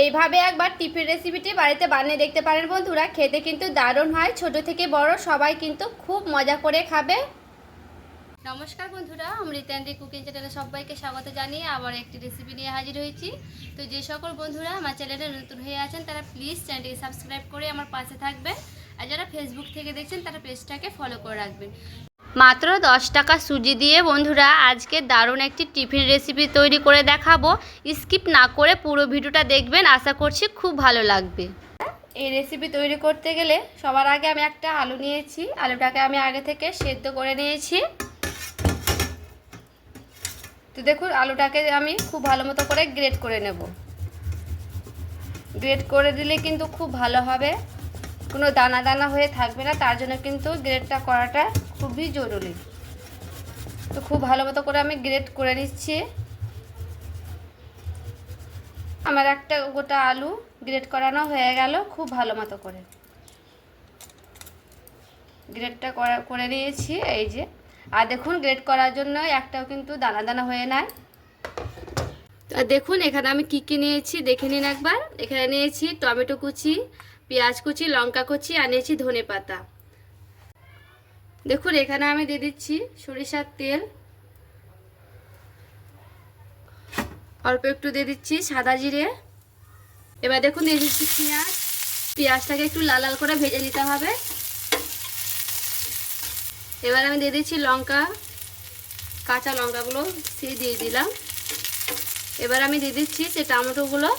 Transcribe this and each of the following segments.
এইভাবে একবার টিফিন রেসিপিটি বাড়িতে বানিয়ে দেখতে পারেন বন্ধুরা। খেতে কিন্তু দারুণ হয়, ছোট থেকে বড় সবাই কিন্তু খুব মজা করে খাবে। নমস্কার বন্ধুরা অমৃতান্ডি কুকিং চ্যানেলে সবাইকে স্বাগত জানিয়ে আবার একটি রেসিপি নিয়ে হাজির হয়েছি। তো যে সকল বন্ধুরা আমার চ্যানেলে নতুন হয়ে আছেন, তারা প্লিজ চ্যানেলটিকে সাবস্ক্রাইব করে আমার পাশে থাকবেন। আর যারা ফেসবুক থেকে দেখছেন, তারা পেজটাকে ফলো করে রাখবেন। মাত্র দশ টাকা সুজি দিয়ে বন্ধুরা, আজকে দারুণ একটি টিফিন রেসিপি তৈরি করে দেখাবো। স্কিপ না করে পুরো ভিডিওটা দেখবেন, আশা করছি খুব ভালো লাগবে। এই রেসিপি তৈরি করতে গেলে সবার আগে আমি একটা আলু নিয়েছি। আলুটাকে আমি আগে থেকে সেদ্ধ করে নিয়েছি। তো দেখুন, আলুটাকে আমি খুব ভালো মতো করে গ্রেট করে নেব। গ্রেট করে দিলে কিন্তু খুব ভালো হবে। কোনো দানা দানা হয়ে থাকবে না, তার জন্য কিন্তু গ্রেডটা করাটা খুবই জরুরি। তো খুব ভালো মতো করে আমি গ্রেড করে নিচ্ছি। আমার একটা গোটা আলু গ্রেড করানো হয়ে গেল, খুব ভালো মতো করে। গ্রেডটা করা, করে নিয়েছি, এই যে। আর দেখুন গ্রেড করার জন্য একটাও কিন্তু দানা দানা হয়ে নাই। তো দেখুন, এখানে আমি কী কী নিয়েছি, দেখে নিন একবার। এখানে নিয়েছি টমেটো কুচি পেঁয়াজ কুচি, লঙ্কা কুচি, আর নিয়েছি ধনে পাতা। দেখুন, এখানে আমি দিয়ে দিচ্ছি সরিষার তেল। অল্প একটু দিয়ে দিচ্ছি সাদা জিরে। এবার দেখুন, দিয়ে দিচ্ছি পেঁয়াজ। পেঁয়াজটাকে একটু লাল লাল করে ভেজে নিতে হবে। এবার আমি দিয়ে দিচ্ছি লঙ্কা, কাঁচা লঙ্কাগুলো সেই দিয়ে দিলাম। এবার আমি দিয়ে দিচ্ছি সে টমেটোগুলো।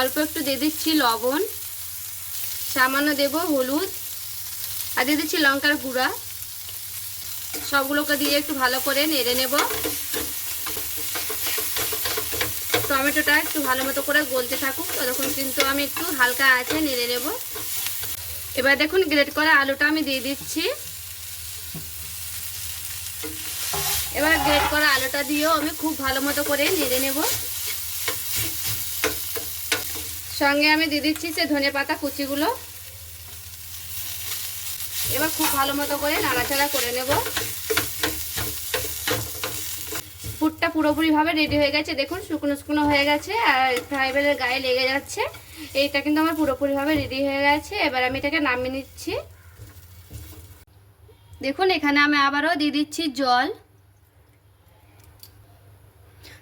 অল্প একটু দিয়ে দিচ্ছি লবণ, সামান্য দেব হলুদ, আর দিয়ে দিচ্ছি লঙ্কার গুঁড়া। সবগুলোকে দিয়ে একটু ভালো করে নেড়ে নেব। টমেটোটা একটু ভালো মতো করে গলতে থাকুক, ততক্ষণ কিন্তু আমি একটু হালকা আছে নেড়ে নেব। এবার দেখুন, গ্রেট করা আলুটা আমি দিয়ে দিচ্ছি। এবার গ্রেট করা আলুটা দিয়েও আমি খুব ভালো মতো করে নেড়ে নেব। সঙ্গে আমি দিয়ে দিচ্ছি সে ধনে পাতা কুচিগুলো। এবার খুব ভালো মতো করে নাড়াচাড়া করে নেব। পুরটা পুরোপুরিভাবে রেডি হয়ে গেছে। দেখুন, শুকনো শুকনো হয়ে গেছে আর ফ্রাইবেলের গায়ে লেগে যাচ্ছে। এইটা কিন্তু আমার পুরোপুরিভাবে রেডি হয়ে গেছে। এবার আমি এটাকে নামিয়ে নিচ্ছি। দেখুন, এখানে আমি আবারও দিয়ে দিচ্ছি জল।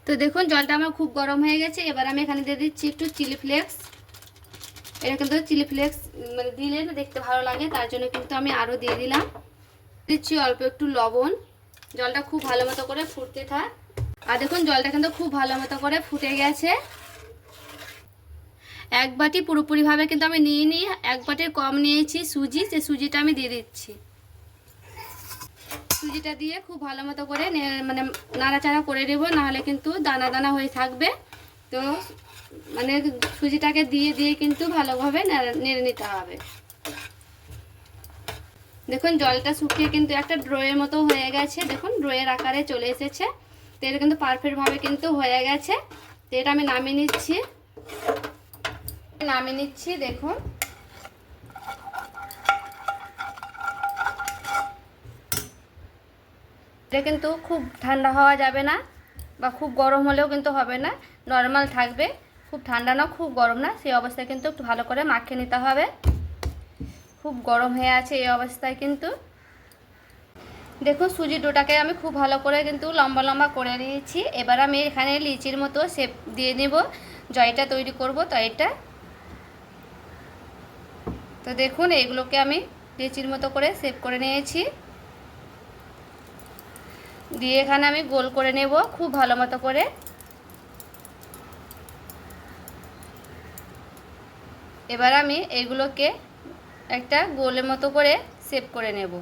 তো দেখুন, জলটা আমার খুব গরম হয়ে গেছে। এবার আমি এখানে দিয়ে দিচ্ছি একটু চিলি ফ্লেক্স। এটা কিন্তু চিলি ফ্লেক্স মানে দিলে না দেখতে ভালো লাগে, তার জন্য কিন্তু আমি আরও দিয়ে দিলাম। দিচ্ছি অল্প একটু লবণ। জলটা খুব ভালো মতো করে ফুটতে থাক। আর দেখুন, জলটা কিন্তু খুব ভালো মতো করে ফুটে গেছে। এক বাটি পুরোপুরিভাবে কিন্তু আমি নিয়ে নিই। এক বাটির কম নিয়েছি সুজি সে সুজিটা আমি দিয়ে দিচ্ছি। সুজিটা দিয়ে খুব ভালো মতো করে মানে নাড়াচাড়া করে দেবো নাহলে কিন্তু দানা দানা হয়ে থাকবে। তো মানে সুজিটাকে দিয়ে দিয়ে কিন্তু ভালোভাবে নেড়ে নিতে হবে। দেখুন, জলটা শুকিয়ে কিন্তু একটা ড্রয়ের মতো হয়ে গেছে। দেখুন, ড্রয়ের আকারে চলে এসেছে। তো এটা কিন্তু পারফেক্টভাবে কিন্তু হয়ে গেছে। তো এটা আমি নামিয়ে নিচ্ছি। নামিয়ে নিচ্ছি, দেখুন। এটা কিন্তু খুব ঠান্ডা হওয়া যাবে না বা খুব গরম হলেও কিন্তু হবে না নর্মাল থাকবে। খুব ঠান্ডা না, খুব গরম না, সেই অবস্থায় কিন্তু একটু ভালো করে মাখিয়ে নিতে হবে। খুব গরম হয়ে আছে এই অবস্থায় কিন্তু। দেখুন সুজি ডোটাকে আমি খুব ভালো করে কিন্তু লম্বা লম্বা করে নিয়েছি। এবার আমি এখানে লিচির মতো শেপ দিয়ে নেব। জয়টা তৈরি করব তো এটা তো দেখুন এগুলোকে আমি লিচির মতো করে শেপ করে নিয়েছি। দিয়ে এখানে আমি গোল করে নেব খুব ভালো মতো করে। এবার আমি এগুলোকে একটা গোলের মতো করে সেভ করে নেব।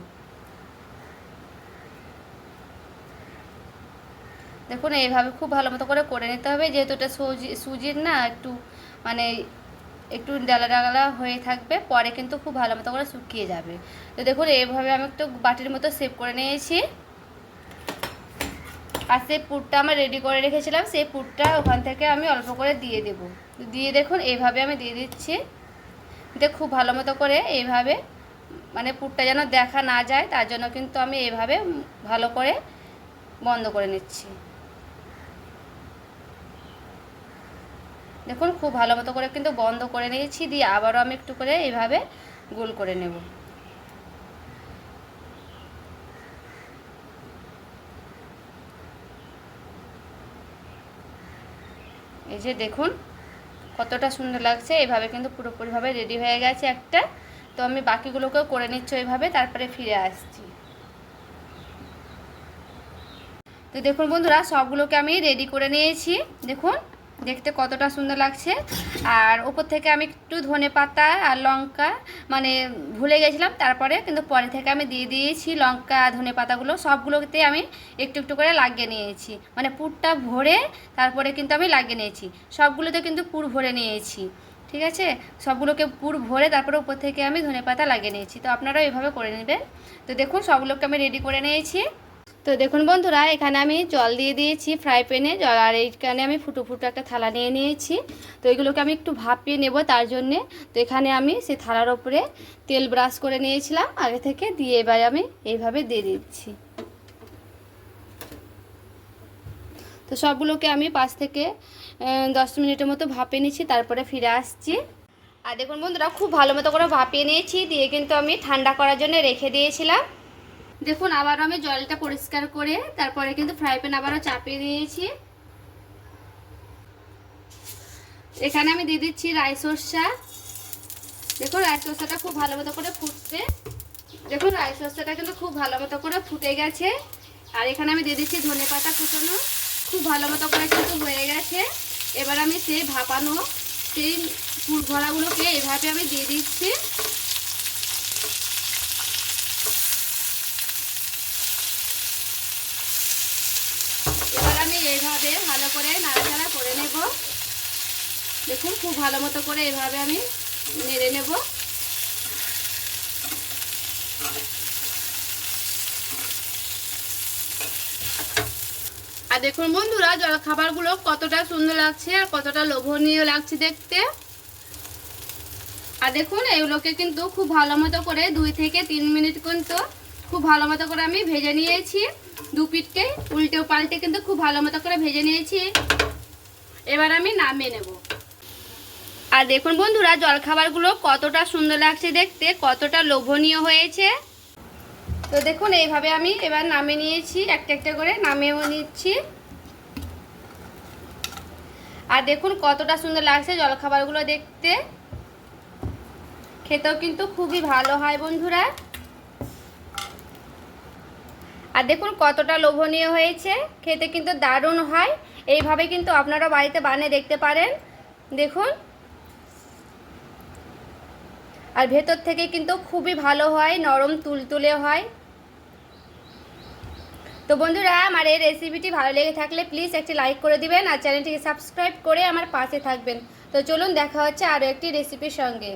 দেখুন, এইভাবে খুব ভালো মতো করে করে নিতে হবে, যেহেতু এটা সুজি, সুজির না, একটু মানে একটু ডালা ডালা হয়ে থাকবে, পরে কিন্তু খুব ভালো মতো করে শুকিয়ে যাবে। তো দেখুন, এইভাবে আমি একটু বাটির মতো সেভ করে নিয়েছি। আর সেই পুরটা আমার রেডি করে রেখেছিলাম, সেই পুরটা ওখান থেকে আমি অল্প করে দিয়ে দেব। দিয়ে দেখুন, এইভাবে আমি দিয়ে দিচ্ছি। দেখ খুব ভালো মতো করে এইভাবে মানে পুরটা যেন দেখা না যায়, তার জন্য কিন্তু আমি এভাবে ভালো করে বন্ধ করে নিচ্ছি। দেখুন, খুব ভালো মতো করে কিন্তু বন্ধ করে নিয়েছি, দিয়ে আবারও আমি একটু করে এইভাবে গোল করে নেব। এই যে দেখুন, কতটা সুন্দর লাগছে। এইভাবে কিন্তু পুরোপুরিভাবে রেডি হয়ে গেছে একটা। তো আমি বাকিগুলোকেও করে নিচ্ছি এইভাবে তারপরে ফিরে আসছি। তো দেখুন বন্ধুরা, সবগুলোকে আমি রেডি করে নিয়েছি। দেখুন দেখতে কতটা সুন্দর লাগছে। আর ওপর থেকে আমি একটু ধনে পাতা আর লঙ্কা মানে ভুলে গেছিলাম, তারপরে কিন্তু পরে থেকে আমি দিয়ে দিয়েছি লঙ্কা, ধনে পাতাগুলো, সবগুলোতে আমি একটু একটু করে লাগিয়ে নিয়েছি। মানে পুরটা ভরে তারপরে কিন্তু আমি লাগিয়ে নিয়েছি। সবগুলোতে কিন্তু পুর ভরে নিয়েছি, ঠিক আছে? সবগুলোকে পুর ভরে তারপরে উপর থেকে আমি ধনে পাতা লাগিয়ে নিয়েছি। তো আপনারাও এভাবে করে নেবেন। তো দেখুন, সবগুলোকে আমি রেডি করে নিয়েছি। তো দেখুন বন্ধুরা, এখানে আমি জল দিয়ে দিয়েছি ফ্রাই প্যানে জল আর এইখানে আমি ফুটো ফুটো একটা থালা নিয়ে নিয়েছি। তো এগুলোকে আমি একটু ভাপিয়ে নেব তার জন্যে। তো এখানে আমি সেই থালার ওপরে তেল ব্রাশ করে নিয়েছিলাম। আগে থেকে দিয়ে এবার আমি এইভাবে দিয়ে দিচ্ছি। তো সবগুলোকে আমি পাঁচ থেকে দশ মিনিটের মতো ভাপিয়ে নিচ্ছি, তারপরে ফিরে আসছি। আর দেখুন বন্ধুরা, খুব ভালো মতো করে ভাপিয়ে নিয়েছি। দিয়ে কিন্তু আমি ঠান্ডা করার জন্য রেখে দিয়েছিলাম। দেখুন, আবারও আমি জলটা পরিষ্কার করে তারপরে কিন্তু ফ্রাই প্যান আবারও চাপিয়ে দিয়েছি। এখানে আমি দিয়ে দিচ্ছি রাই সর্ষা। দেখুন, রাই সর্ষাটা খুব ভালো মতো করে ফুটবে দেখুন, রাই সর্ষাটা কিন্তু খুব ভালো মতো করে ফুটে গেছে। আর এখানে আমি দিয়ে দিচ্ছি ধনে পাতা কুচনো। খুব ভালো মতো করে কিন্তু হয়ে গেছে। এবার আমি সেই ভাপানো, সেই পুর ভরাগুলোকে এভাবে আমি দিয়ে দিচ্ছি এবার আমি এইভাবে ভালো করে নাড়াচাড়া করে নেব। দেখুন, খুব ভালো মতো করে এভাবে আমি নেড়ে নেব। আর দেখুন বন্ধুরা, জল খাবারগুলো কতটা সুন্দর লাগছে আর কতটা লোভনীয় লাগছে দেখতে। আর দেখুন, এগুলোকে কিন্তু খুব ভালো মতো করে দুই থেকে তিন মিনিট কিন্তু খুব ভালো মতো করে আমি ভেজে নিয়েছি। দু পিঠকে উল্টে পাল্টে কিন্তু খুব ভালো মতো করে ভেজে নিয়েছি। এবার আমি নামিয়ে নেব। আর দেখুন বন্ধুরা, জলখাবারগুলো কতটা সুন্দর লাগছে দেখতে, কতটা লোভনীয় হয়েছে। তো দেখুন, এইভাবে আমি এবার নামে নিয়েছি, একটা একটা করে নামিয়েও নিচ্ছি। আর দেখুন, কতটা সুন্দর লাগছে জলখাবারগুলো দেখতে। খেতেও কিন্তু খুবই ভালো হয় বন্ধুরা। আর দেখুন কতটা লোভনীয় হয়েছে, খেতে কিন্তু দারুণ হয়। এইভাবে কিন্তু আপনারা বাড়িতে বানিয়ে দেখতে পারেন। দেখুন। আর ভেতর থেকে কিন্তু খুবই ভালো হয়, নরম তুলতুলে হয়। তো বন্ধুরা, আমার এই রেসিপিটি ভালো লেগে থাকলে প্লিজ একটি লাইক করে দিবেন আর চ্যানেলটিকে সাবস্ক্রাইব করে আমার পাশে থাকবেন। তো চলুন দেখা হচ্ছে আরও একটি রেসিপির সঙ্গে।